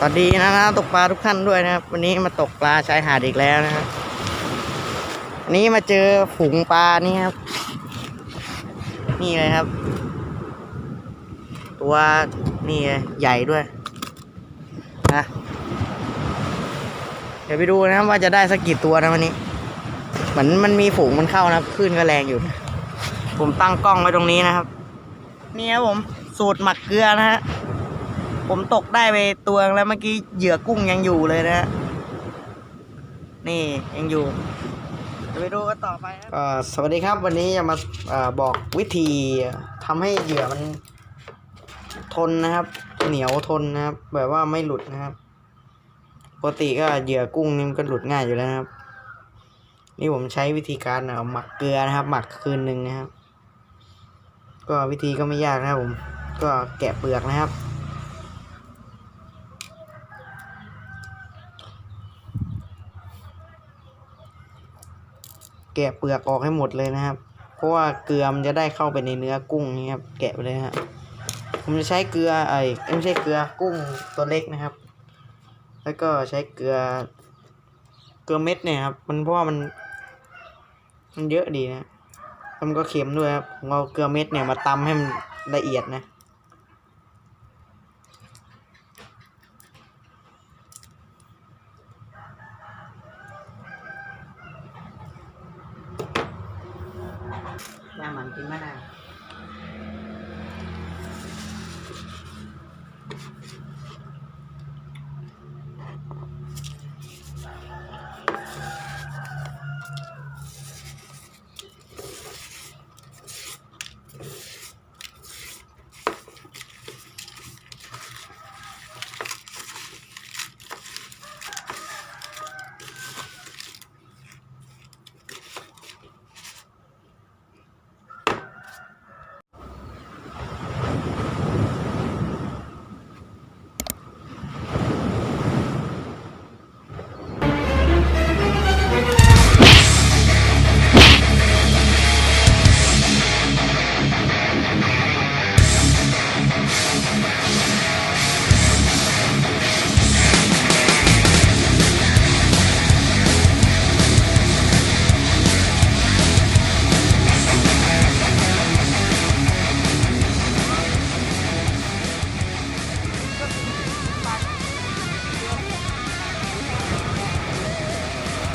สวัสดีนะครับตกปลาทุกท่านด้วยนะครับ วันนี้มาตกปลาชายหาดอีกแล้วนะครับวันนี้มาเจอฝูงปลานี่ครับ นี่เลยครับ ตัวนี่ใหญ่ด้วยนะเดี๋ยวไปดูนะครับว่าจะได้สักกี่ตัวนะวันนี้ เหมือนมันมีฝูงมันเข้านะครับคลื่นก็แรงอยู่นะผมตั้งกล้องไว้ตรงนี้นะครับ นี่ครับผมสูตรหมักเกลือนะฮะ ผมตกได้ไปตัวแล้วเมื่อกี้เหยื่อกุ้งยังอยู่เลยนะฮะนี่ยังอยู่จะไปดูกันต่อไปครับสวัสดีครับวันนี้จะมาอบอกวิธีทำให้เหยื่อมันทนนะครับ เหนียวทนนะครับ แบบว่าไม่หลุดนะครับปกติก็เหยื่อกุ้งนี่มันก็หลุดง่ายอยู่แล้วนะครับ นี่ผมใช้วิธีการหมักเกลือนะครับ หมักคืนหนึ่งนะครับ ก็วิธีก็ไม่ยากนะครับผม ก็แกะเปลือกนะครับ แกะเปลือกออกให้หมดเลยนะครับ เพราะว่าเกลือมันจะได้เข้าไปในเนื้อกุ้งนี่ครับ แกะไปเลยฮะผมจะใช้เกลือไอ้ไม่ใช่เกลือกุ้งตัวเล็กนะครับ แล้วก็ใช้เกลือ เกลือเม็ดเนี่ยครับ มันเพราะว่ามัน มันเยอะดีนะแล้วมันก็เค็มด้วยครับเอาเกลือเม็ดเนี่ยมาตำให้มันละเอียดนะ ย่ามันกินมะนาว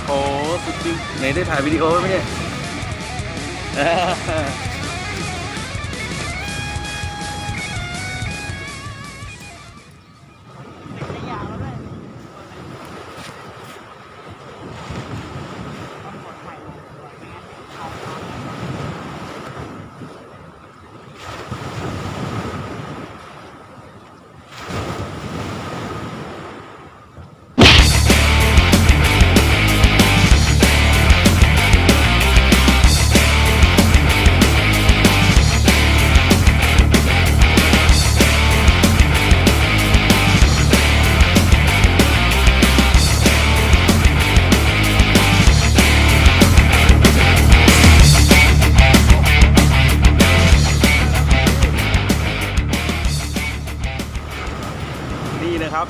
โอ้สุดจริงไหนได้ถ่ายวิดีโอไว้ไหมเนี่ย นี่นะครับ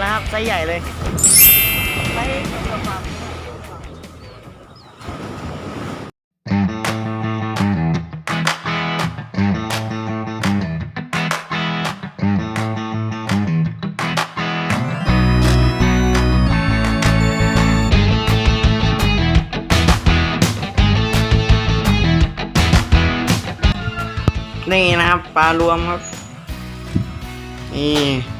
แล้วครับไส์ใหญ่เลยไซส์เกือบสามนี่นะครับปลารวมครับ นี่น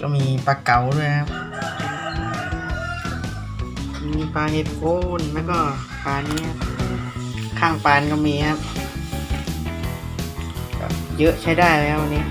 ก็มีปลาเก๋าด้วยครับ มีปลาเห็ดโคนแล้วก็ปลานี้ยข้างปานก็มีครับ เยอะใช้ได้แล้ววันนี้